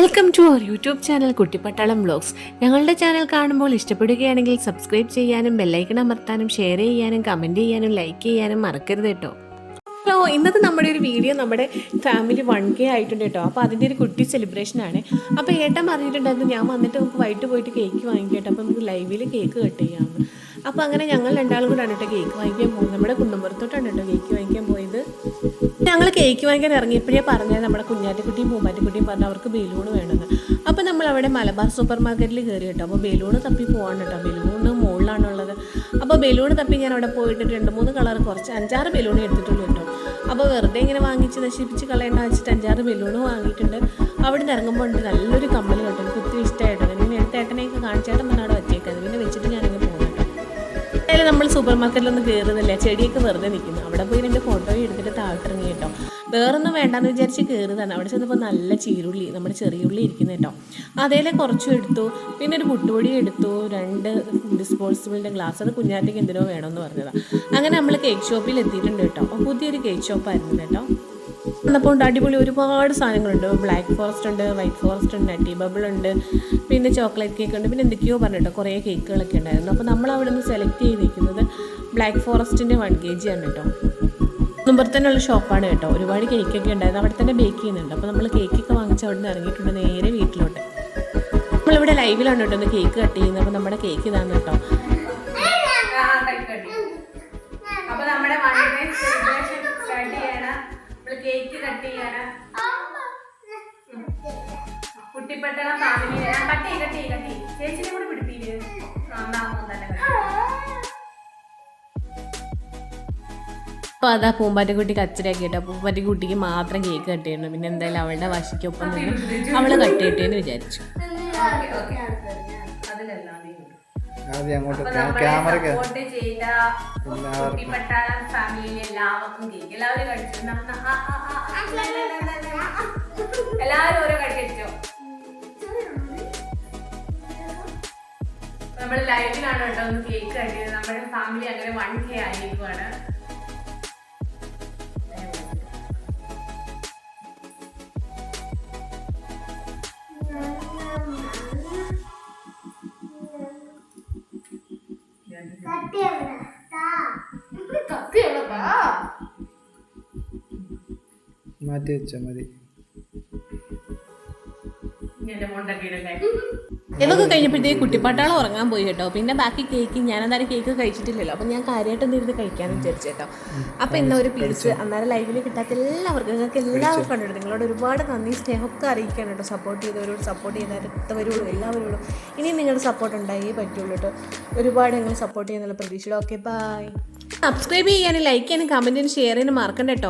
Welcome to our YouTube channel Kuttippattalam vlogs ഞങ്ങളുടെ channel കാണുമ്പോൾ ഇഷ്ടപ്പെടുകയാണെങ്കിൽ സബ്സ്ക്രൈബ് ചെയ്യാനും ബെല്ലൈക്കൺ അമർത്താനും ഷെയർ ചെയ്യാനും കമന്റ് ചെയ്യാനും ലൈക്ക് ചെയ്യാനും മറക്കരുത് കേട്ടോ. ഹലോ ഇന്നത്തെ നമ്മുടെ ഒരു വീഡിയോ നമ്മുടെ ഫാമിലി വൺ കെ ആയിട്ടുണ്ട് കേട്ടോ. അപ്പോൾ അതിന്റെ ഒരു കുട്ടി സെലിബ്രേഷൻ ആണ്. അപ്പോൾ ഏട്ടൻ പറഞ്ഞിട്ടുണ്ടായിരുന്നു ഞാൻ വന്നിട്ട് നമുക്ക് വൈകിട്ട് പോയിട്ട് കേക്ക് വാങ്ങിക്കട്ടെ അപ്പോൾ നമുക്ക് ലൈവിൽ കേക്ക് കട്ട് ചെയ്യാമെന്ന് അപ്പോൾ അങ്ങനെ ഞങ്ങൾ രണ്ടാളും കൂടാണ് കേട്ടോ കേക്ക് വാങ്ങിക്കാൻ പോകുന്നത്. നമ്മുടെ കുന്നമ്പുറത്തോട്ടാണ് കേട്ടോ കേക്ക് കേക്ക് വാങ്ങിക്കാൻ ഇറങ്ങിയപ്പോഴേ പറഞ്ഞത് നമ്മുടെ കുഞ്ഞാറ്റിക്കുട്ടിയും പൂമ്പാറ്റിക്കുട്ടിയും പറഞ്ഞു അവർക്ക് ബലൂൺ വേണമെന്ന് അപ്പോൾ നമ്മൾ അവിടെ മലബാർ സൂപ്പർ മാർക്കറ്റിൽ കയറി കേട്ടോ. അപ്പോൾ ബലൂണ് തപ്പി പോകാൻ കേട്ടോ. ബലൂണ് മുകളിലാണുള്ളത്. അപ്പോൾ ബലൂണ് തപ്പി ഞാൻ അവിടെ പോയിട്ട് രണ്ട് മൂന്ന് കളർ കുറച്ച് അഞ്ചാറ് ബലൂൺ എടുത്തിട്ടുള്ളൂ കേട്ടോ. അപ്പോൾ വെറുതെ ഇങ്ങനെ വാങ്ങിച്ച് നശിപ്പിച്ച് കളയേണ്ട വെച്ചിട്ട് അഞ്ചാറ് ബലൂണ് വാങ്ങിയിട്ടുണ്ട്. അവിടെ നിന്ന് ഇറങ്ങുമ്പോൾ ഉണ്ട് നല്ലൊരു കമ്മൽ കേട്ടോ. എനിക്ക് ഒത്തിരി ഇഷ്ടമായിട്ടോ ഞാൻ എടുത്തേട്ടനെയൊക്കെ കാണിച്ചേട്ടൻ നമ്മൾ സൂപ്പർ മാർക്കറ്റിലൊന്നും കയറുന്നില്ല ചെടിയൊക്കെ വെറുതെ നിൽക്കുന്നു അവിടെ പോയി രണ്ട് ഫോട്ടോ എടുത്തിട്ട് താഴ്ത്തിറങ്ങി കേട്ടോ. വേറൊന്നും വേണ്ടാന്ന് വിചാരിച്ച് കയറുന്നതാണ് അവിടെ ചെന്നപ്പോൾ നല്ല ചീരുള്ളി നമ്മുടെ ചെറിയുള്ളി ഇരിക്കുന്ന കേട്ടോ. അതേലെ കുറച്ചും എടുത്തു. പിന്നെ ഒരു പുട്ടുപൊടി എടുത്തു. രണ്ട് ഡിസ്പോസിബിളിന്റെ ഗ്ലാസ് അത് കുഞ്ഞാറ്റയ്ക്ക് എന്തിനോ വേണമെന്ന് പറഞ്ഞതാണ് അങ്ങനെ നമ്മൾ കേക്ക് ഷോപ്പിൽ എത്തിയിട്ടുണ്ട് കേട്ടോ. അപ്പോൾ പുതിയൊരു കേക്ക് ഷോപ്പായിരുന്നു കേട്ടോ. വന്നപ്പോൾ അടിപൊളി ഒരുപാട് സാധനങ്ങളുണ്ട്. ബ്ലാക്ക് ഫോറസ്റ്റ് ഉണ്ട് വൈറ്റ് ഫോറസ്റ്റ് ഉണ്ട് നട്ടി ബബിൾ ഉണ്ട് പിന്നെ ചോക്ലേറ്റ് കേക്ക് ഉണ്ട് പിന്നെ എന്തൊക്കെയോ പറഞ്ഞിട്ടോ കുറേ കേക്കുകളൊക്കെ ഉണ്ടായിരുന്നു. അപ്പോൾ നമ്മൾ അവിടെ നിന്ന് സെലക്ട് ചെയ്തിരിക്കുന്നത് ബ്ലാക്ക് ഫോറസ്റ്റിന്റെ വൺ കെ ജി ആണ് കേട്ടോ. മുമ്പ് തന്നെയുള്ള ഷോപ്പാണ് കേട്ടോ. ഒരുപാട് കേക്കൊക്കെ ഉണ്ടായിരുന്നു. അവിടെ തന്നെ ബേക്ക് ചെയ്യുന്നുണ്ട്. അപ്പോൾ നമ്മൾ കേക്കൊക്കെ വാങ്ങിച്ച് അവിടെ നിന്ന് ഇറങ്ങിയിട്ടുണ്ട് നേരെ വീട്ടിലോട്ട്. നമ്മളിവിടെ ലൈവിലാണ് കേട്ടോ ഒന്ന് കേക്ക് കട്ട് ചെയ്യുന്നത്. അപ്പോൾ നമ്മുടെ കേക്ക് ഇതാണ് കേട്ടോ. അപ്പോൾ നമ്മുടെ കേക്ക് കട്ട് ചെയ്യാനാ കുട്ടിപ്പട്ടണം ഫാമിലി കട്ട് കട്ടി കട്ടി. ചേച്ചിനെ കൂടെ പിടിപ്പില്ലേ നന്നാമോ തന്നെ. അപ്പോൾ അതാ പൂമ്പാറ്റക്കുട്ടി കച്ചരയാക്കി കേട്ടോ പൂമ്പാറ്റക്കുട്ടിക്ക് മാത്രം കേക്ക് കട്ട് ചെയ്യണം. പിന്നെ എന്തായാലും അവളുടെ വശിക്കൊപ്പം നിന്ന് അവൾ കട്ട് ചെയ്യട്ടെ എന്ന് വിചാരിച്ചു. ആദ്യം അങ്ങോട്ട് ക്യാമറയ്ക്ക് എല്ലാവരും ഓരോ നമ്മൾ ലൈവിലാണ് കേട്ടോ ഒന്ന് കേക്ക് കട്ടിയത് നമ്മുടെ ഫാമിലി അങ്ങനെ വൺ കെ ആയിരിക്കുവാണ് മാറ്റി വെച്ചോ മതി. ഇതൊക്കെ കഴിഞ്ഞപ്പോഴത്തേക്ക് കുട്ടിപ്പാട്ടാളം ഉറങ്ങാൻ പോയി കേട്ടോ. പിന്നെ ബാക്കി കേക്ക് ഞാൻ കേക്ക് കഴിച്ചിട്ടില്ലല്ലോ. അപ്പം ഞാൻ കാര്യമായിട്ടൊന്നും ഇരുന്ന് കഴിക്കാമെന്ന് വിചാരിച്ചു കേട്ടോ. അപ്പം ഇന്ന ഒരു പീസ് അന്നേരം ലൈവിൽ കിട്ടാത്ത എല്ലാവർക്കും നിങ്ങൾക്ക് എല്ലാവർക്കും കണ്ടിട്ട് നിങ്ങളോട് ഒരുപാട് നന്ദി. സ്നേഹമൊക്കെ അറിയിക്കാൻ കേട്ടോ. സപ്പോർട്ട് ചെയ്തവരോട് സപ്പോർട്ട് ചെയ്തവരോട് എല്ലാവരോടും. ഇനിയും നിങ്ങളുടെ സപ്പോർട്ട് ഉണ്ടായേ പറ്റുള്ളൂ കേട്ടോ. ഒരുപാട് നിങ്ങൾ സപ്പോർട്ട് ചെയ്യുന്നുള്ള പ്രതീക്ഷയുടെ ഓക്കെ ബൈ സബ്സ്ക്രൈബ് ചെയ്യാനും ലൈക്ക് ചെയ്യാനും കമന്റിനും ഷെയർ ചെയ്യാനും മറക്കണ്ട കേട്ടോ.